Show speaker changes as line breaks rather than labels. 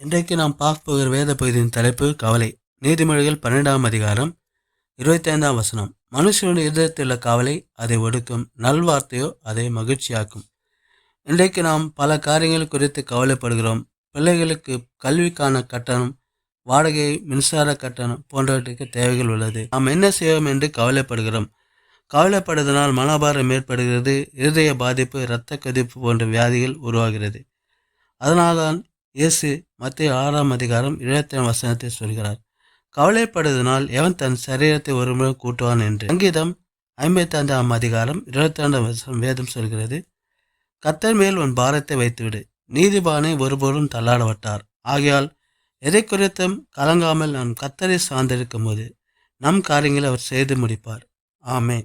இன்றைக்கு நாம் பார்க்க போகிற வேத பகுதியின் தலைப்பு கவலை. நீதிமொழிகள் பன்னெண்டாம் அதிகாரம் இருபத்தி ஐந்தாம் வசனம். மனுஷனுடைய இதயத்தில் உள்ள கவலை அதை ஒடுக்கும் நல்வார்த்தையோ அதை மகிழ்ச்சியாக்கும். இன்றைக்கு நாம் பல காரியங்கள் குறித்து கவலைப்படுகிறோம். பிள்ளைகளுக்கு கல்விக்கான கட்டணம் வாடகை மின்சார கட்டணம் போன்றவற்றுக்கு தேவைகள் உள்ளது. நாம் என்ன செய்வோம் என்று கவலைப்படுகிறோம். கவலைப்படுவதனால் மனபாரம் ஏற்படுகிறது இருதய பாதிப்பு இரத்த கொதிப்பு போன்ற வியாதிகள் உருவாகிறது. அதனால்தான் இயேசு மத்திய ஆறாம் அதிகாரம் இருபத்தாம் வசனத்தை சொல்கிறார் கவலைப்படுவதனால் எவன் தன் சரீரத்தை ஒருமுறை கூட்டுவான் என்று? சங்கீதம் ஐம்பத்தி ஐந்தாம் அதிகாரம் இருபத்தி ரெண்டாம் வசனம் வேதம் சொல்கிறது கத்தர் மேல் உன் பாரத்தை வைத்துவிடு நீதிபானை ஒருபோதும் தள்ளாட ஆகையால் எதை குறித்தும் கலங்காமல் நாம் கத்தரை சார்ந்திருக்கும் போது நம் காரியங்களை அவர் செய்து முடிப்பார். ஆமே